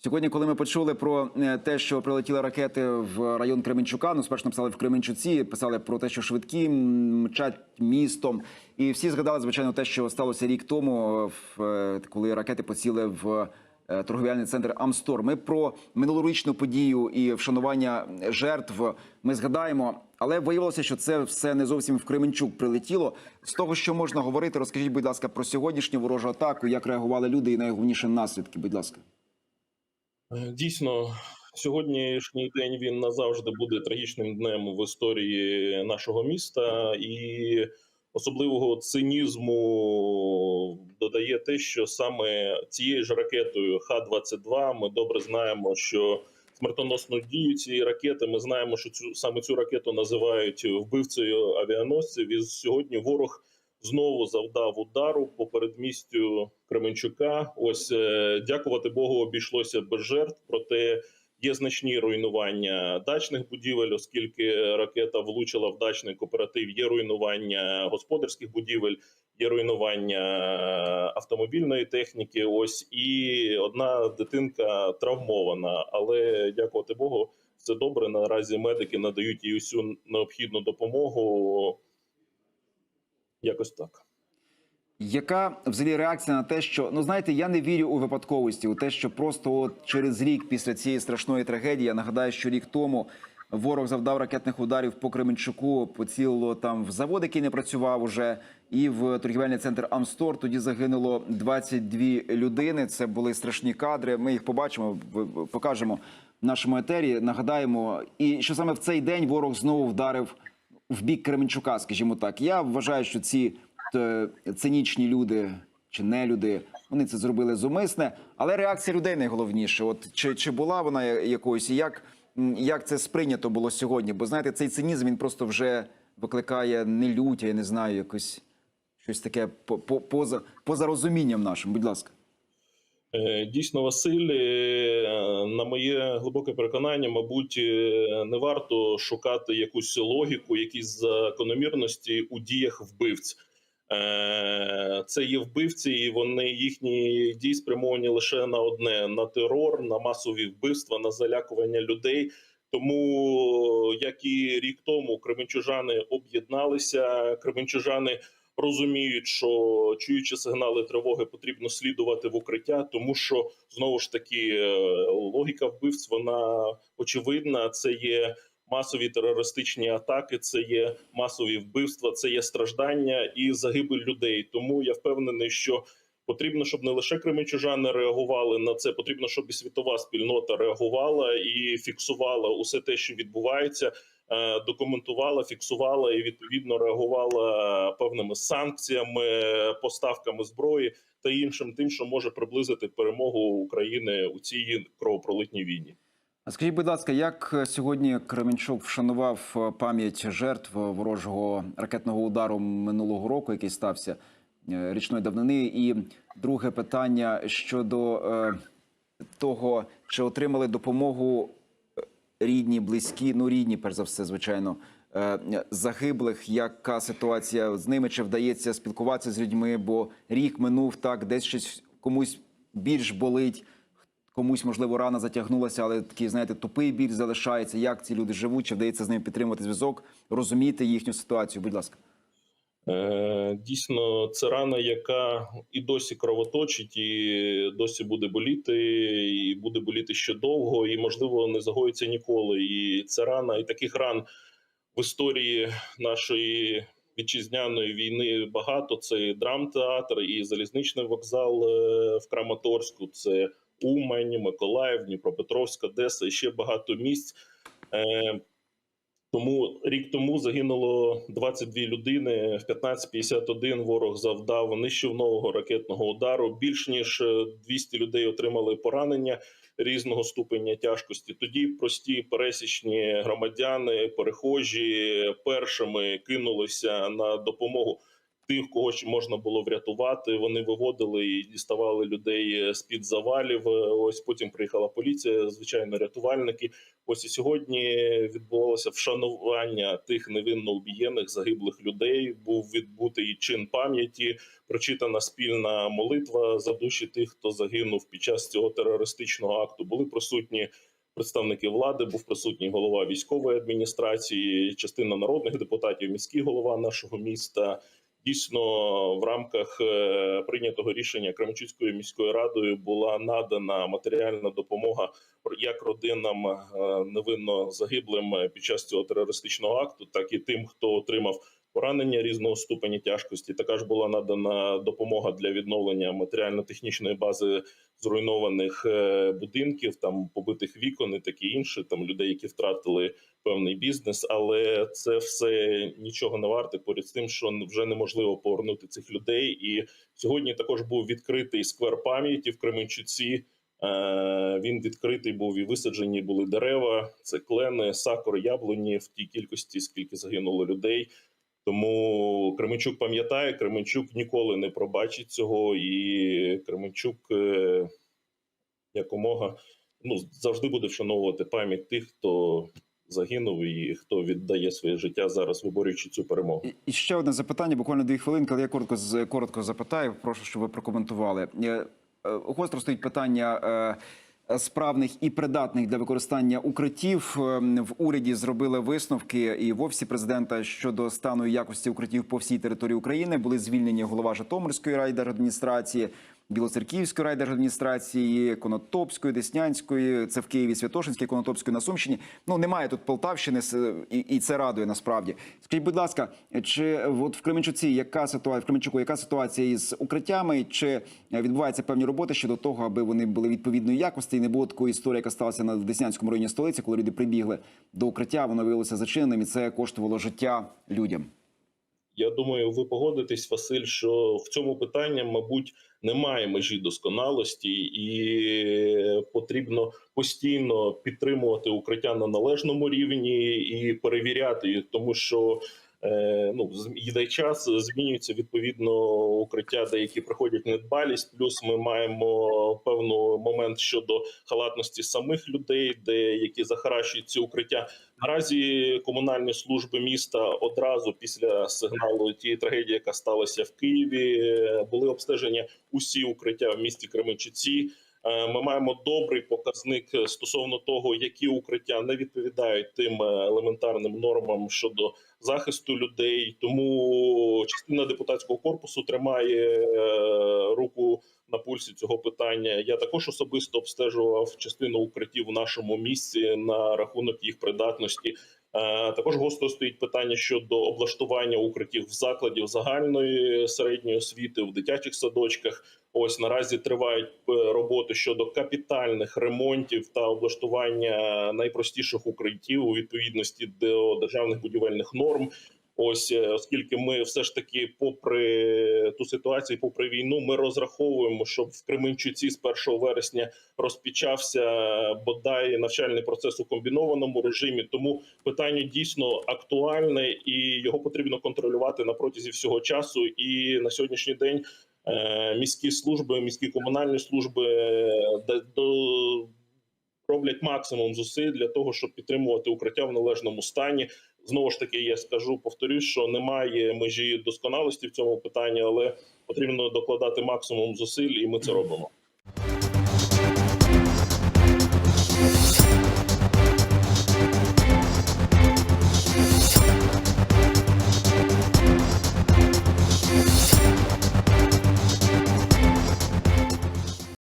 Сьогодні, коли ми почули про е, те, що прилетіли ракети в район Кременчука, ну спершу написали в Кременчуці, писали про те, що швидкі мчать містом, і всі згадали звичайно те, що сталося рік тому, е, е, коли ракети поціли в торговельний центр Амстор. Ми про минулорічну подію і вшанування жертв ми згадаємо, але виявилося, що це все не зовсім в Кременчук прилетіло. З того, що можна говорити, розкажіть, будь ласка, про сьогоднішню ворожу атаку, як реагували люди і найголовніше наслідки. Будь ласка. Е, Дійсно, сьогоднішній день він назавжди буде трагічним днем в історії нашого міста, і особливого цинізму додає те, що саме цією ж ракетою Х-22 ми добре знаємо, що смертоносну дію цієї ракети. Ми знаємо, що цю саме цю ракету називають вбивцею авіаносців. І сьогодні ворог знову завдав удару по передмістю Кременчука. Ось е, дякувати Богу, обійшлося без жертв. Проте є значні руйнування дачних будівель, оскільки ракета влучила в дачний кооператив. Є руйнування господарських будівель, є руйнування автомобільної техніки. Ось і одна дитинка травмована. Але дякувати Богу, все добре. Наразі медики надають їй усю необхідну допомогу. Якось так. Яка взагалі реакція на те, що ну знаєте, я не вірю у випадковості, у те, що просто от через рік після цієї страшної трагедії, я нагадаю, що рік тому ворог завдав ракетних ударів по Кременчуку, поцілило там в завод, який не працював уже, і в торгівельний центр Амстор. Тоді загинуло 22 людини. Це були страшні кадри. Ми їх побачимо, покажемо в нашому етері. Нагадаємо, і що саме в цей день ворог знову вдарив в бік Кременчука, скажімо так. Я вважаю, що ці е, цинічні люди чи не люди, вони це зробили зумисне, але реакція людей найголовніше. От чи, чи була вона якоюсь, і як, як це сприйнято було сьогодні? Бо знаєте, цей цинізм він просто вже викликає не лють, я не знаю, якось щось таке по, по, поза, поза розумінням нашим. Будь ласка. Е, Дійсно, Василь, е, на моє глибоке переконання, мабуть, е, не варто шукати якусь логіку, якісь закономірності у діях вбивць. Це є вбивці, і вони їхні дії спрямовані лише на одне: на терор, на масові вбивства, на залякування людей. Тому як і рік тому кременчужани об'єдналися, кременчужани розуміють, що чуючи сигнали тривоги, потрібно слідувати в укриття, тому що знову ж таки е, логіка вбивств вона очевидна. Це є масові терористичні атаки, це є масові вбивства, це є страждання і загибель людей. Тому я впевнений, що потрібно, щоб не лише кременчужани реагували на це, потрібно, щоб і світова спільнота реагувала і фіксувала усе те, що відбувається документувала, фіксувала і відповідно реагувала певними санкціями, поставками зброї та іншим тим, що може приблизити перемогу України у цій кровопролитній війні. А скажіть, будь ласка, як е, сьогодні Кременчук вшанував е, пам'ять жертв ворожого ракетного удару минулого року, який стався е, річної давнини? І друге питання щодо е, того, чи отримали допомогу е, рідні, близькі, ну рідні, перш за все, звичайно, е, загиблих. Яка ситуація з ними? Чи вдається спілкуватися з людьми? Бо рік минув так, десь щось комусь більш болить. Комусь можливо рана затягнулася, але такий, знаєте, тупий біль залишається. Як ці люди живуть? Чи вдається з ними підтримувати зв'язок, розуміти їхню ситуацію? Будь ласка. Е, Дійсно, це рана, яка і досі кровоточить, і досі буде боліти, і буде боліти ще довго, і можливо не загоїться ніколи. І ця рана, і таких ран в історії нашої вітчизняної війни багато. Це драмтеатр, і залізничний вокзал е, в Краматорську. Це Умань, Миколаїв, Дніпропетровськ, Одеса і ще багато місць. Е, тому рік тому загинуло 22 людини. В 15.51 ворог завдав нищівного ракетного удару. Більш ніж е, 200 людей отримали поранення різного ступеня тяжкості. Тоді прості пересічні громадяни, перехожі першими кинулися на допомогу. Тих, кого ще можна було врятувати. Вони виводили і діставали людей з під завалів. Ось потім приїхала поліція, звичайно, рятувальники. Ось і сьогодні відбувалося вшанування тих невинно убієних загиблих людей. Був відбутий чин пам'яті, прочитана спільна молитва за душі тих, хто загинув під час цього терористичного акту. Були присутні представники влади, був присутній голова військової адміністрації, частина народних депутатів, міський голова нашого міста. Дійсно, в рамках е, прийнятого рішення Кременчуцькою міською радою була надана матеріальна допомога як родинам е, невинно загиблим під час цього терористичного акту, так і тим, хто отримав поранення різного ступеня тяжкості. Також була надана допомога для відновлення матеріально-технічної бази зруйнованих е, будинків, там побитих вікон і таке інше. Там людей, які втратили певний бізнес, але це все нічого не варте поряд з тим, що вже неможливо повернути цих людей. І сьогодні також був відкритий сквер пам'яті в Кременчуці. Е, Він відкритий був і висаджені були дерева, це клени, сакури, яблуні в тій кількості, скільки загинуло людей. Тому Кременчук пам'ятає, Кременчук ніколи не пробачить цього, і Кременчук е, якомога ну завжди буде вшановувати пам'ять тих, хто загинув і хто віддає своє життя зараз, виборюючи цю перемогу. І- ще одне запитання, буквально дві хвилинки, але я коротко коротко запитаю. Прошу, щоб ви прокоментували. Е, е, Гостро стоїть питання. Справних і придатних для використання укриттів Е, в уряді зробили висновки і в офісі президента щодо стану і якості укриттів по всій території України. Були звільнені голова Житомирської райдержадміністрації, Білоцерківської райдержадміністрації, Конотопської, Деснянської. Це в Києві, Святошинської, Конотопської на Сумщині. Ну немає тут Полтавщини, і це радує насправді. Скажіть, будь ласка, чи от в Кременчуці яка ситуація в Кременчуку, яка ситуація із укриттями? Чи відбуваються певні роботи щодо того, аби вони були відповідної якості і не було такої історії, яка сталася на Деснянському районі столиці, коли люди прибігли до укриття, воно виявилося зачиненим, і це коштувало життя людям. Я думаю, ви погодитесь, Василь, що в цьому питанні, мабуть, немає межі досконалості, і потрібно постійно підтримувати укриття на належному рівні і перевіряти тому що. Е, Ну, йде час, змінюється відповідно укриття, деякі приходять недбалість. Плюс ми маємо певну момент щодо халатності самих людей, де які захаращують ці укриття. Наразі комунальні служби міста одразу після сигналу тієї трагедії, яка сталася в Києві, е, були обстежені усі укриття в місті Кременчуці. Е, Ми маємо добрий показник стосовно того, які укриття не відповідають тим е, елементарним нормам щодо захисту людей. Тому частина депутатського корпусу тримає е, руку на пульсі цього питання. Я також особисто обстежував частину укриттів в нашому місці на рахунок їх придатності. Е, Також гостро стоїть питання щодо облаштування укриттів в закладів загальної середньої освіти в дитячих садочках. Ось наразі тривають е, роботи щодо капітальних ремонтів та облаштування найпростіших укриттів у відповідності до державних будівельних норм. Ось е, оскільки ми все ж таки, попри ту ситуацію, попри війну, ми розраховуємо, щоб в Кременчуці з 1 вересня розпочався бодай навчальний процес у комбінованому режимі. Тому питання дійсно актуальне і його потрібно контролювати на протязі всього часу. І на сьогоднішній день е, міські служби, міські комунальні служби е, до- роблять максимум зусиль для того, щоб підтримувати укриття в належному стані. Знову ж таки, я скажу, повторюсь, що немає межі досконалості в цьому питанні, але потрібно докладати максимум зусиль, і ми це робимо.